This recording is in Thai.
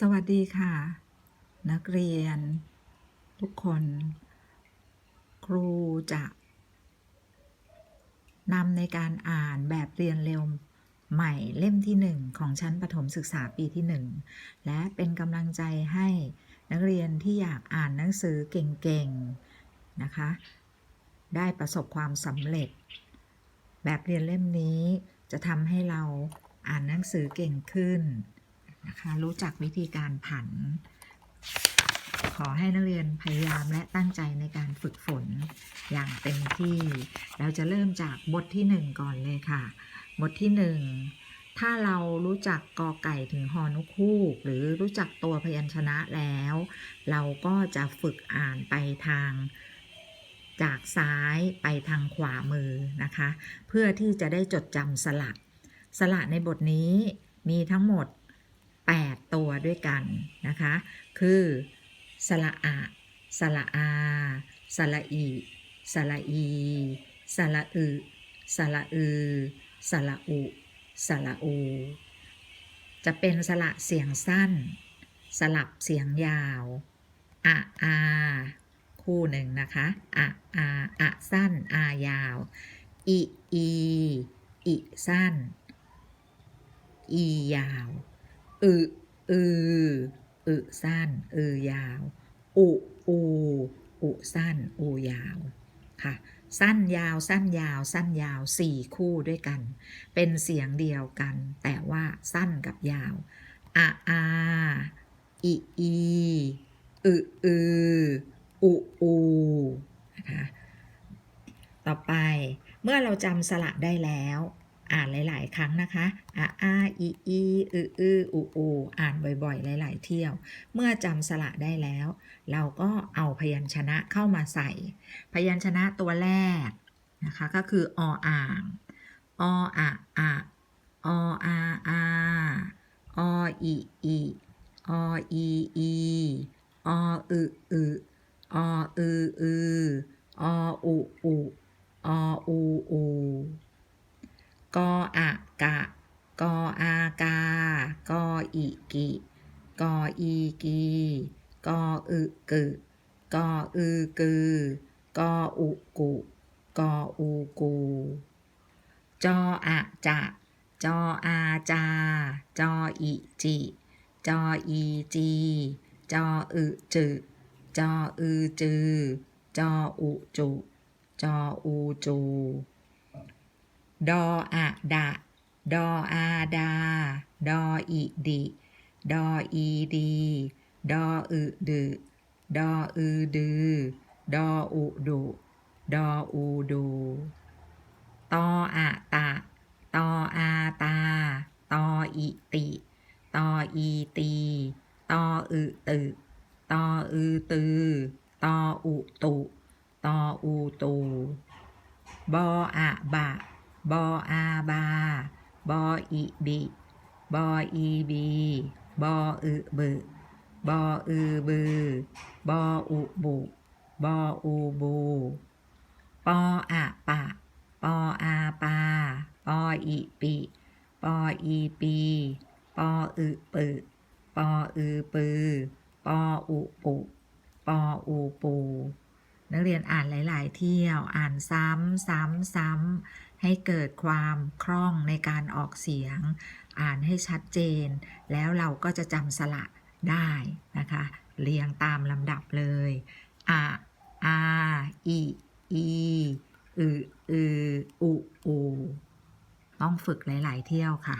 สวัสดีค่ะ นักเรียน ทุกคน ครูจะนำในการอ่านแบบเรียนเร็วใหม่เล่มที่ 1 ของชั้นประถมศึกษาปีที่ 1 และเป็นกำลังใจให้นักเรียนที่อยากอ่านหนังสือเก่งๆนะคะ ได้ประสบความสำเร็จ แบบเรียนเล่มนี้จะทำให้เราอ่านหนังสือเก่งขึ้น นะคะรู้จักวิธีการผัน ขอให้นักเรียนพยายามและตั้งใจในการฝึกฝนอย่างเต็มที่ เราจะเริ่มจากบทที่หนึ่งก่อนเลยค่ะ บทที่หนึ่งถ้าเรารู้จักกอไก่ถึงฮอนุคู่หรือรู้จักตัวพยัญชนะแล้ว เราก็จะฝึกอ่านไปทางจากซ้ายไปทางขวามือนะคะ เพื่อที่จะได้จดจำสระ สระในบทนี้มีทั้งหมด 8 ตัวด้วยกันนะคะ คือสระอะสระอาสระอีสระอีสระอึสระอือสระอุสระอู จะเป็นสระเสียงสั้น สลับเสียงยาวอะอาคู่หนึ่งนะคะอะอาอะสั้น อายาว อีอีอีสั้น อียาว อึอืออึสั้น อือยาว อุอูอุสั้น อูยาว ค่ะ สั้นยาว สั้นยาว สั้นยาวสี่คู่ด้วยกัน เป็นเสียงเดียวกัน แต่ว่าสั้นกับยาวอะอาอีอีอึอืออุอูนะคะ ต่อไปเมื่อเราจำสระได้แล้ว อ่านหลาย ๆ ครั้งนะคะอะอาอีอีอืออืออูอูอ่านบ่อย ๆ หลาย ๆ เที่ยว เมื่อจำสระได้แล้ว เราก็เอาพยัญชนะเข้ามาใส่ พยัญชนะตัวแรกนะคะก็คือออ่างออะอะออาอาออีอีออีอีออึอึออืออือออุอุออูอู กออะกะ กออากา กออีกิ กออีกี กออึกึกออือกึกออุกุ กออูกู จออะจะจออาจา จออีจิ จออีจี จออึจึจออือจือ จออุจุ จออูจู ดออะดะดออาดา ดออีดิ ดออีดี ดออึดึดออือดือ ดออุดุดออูดูตออะตะตออาตา ตออิติ ตออีตี ตออึตึตออือตือ ตออุตุ ตออูตู บออะบะ บออาบา บออิบิ บออีบี บออึบึบออือบือ บออุบุ บออูบู ปออะปะ ปออาปา ปออีปิ ปออีปี ปออึปึปออือปือ ปออุปุ ปออูปู นักเรียนอ่านหลาย ๆ เที่ยว อ่านซ้ำซ้ำซ้ำ ให้เกิดความคล่องในการออกเสียง อ่านให้ชัดเจน แล้วเราก็จะจำสระได้นะคะ เรียงตามลำดับเลยอะอาอีอีอืออืออุอูต้องฝึกหลาย ๆ เที่ยวค่ะ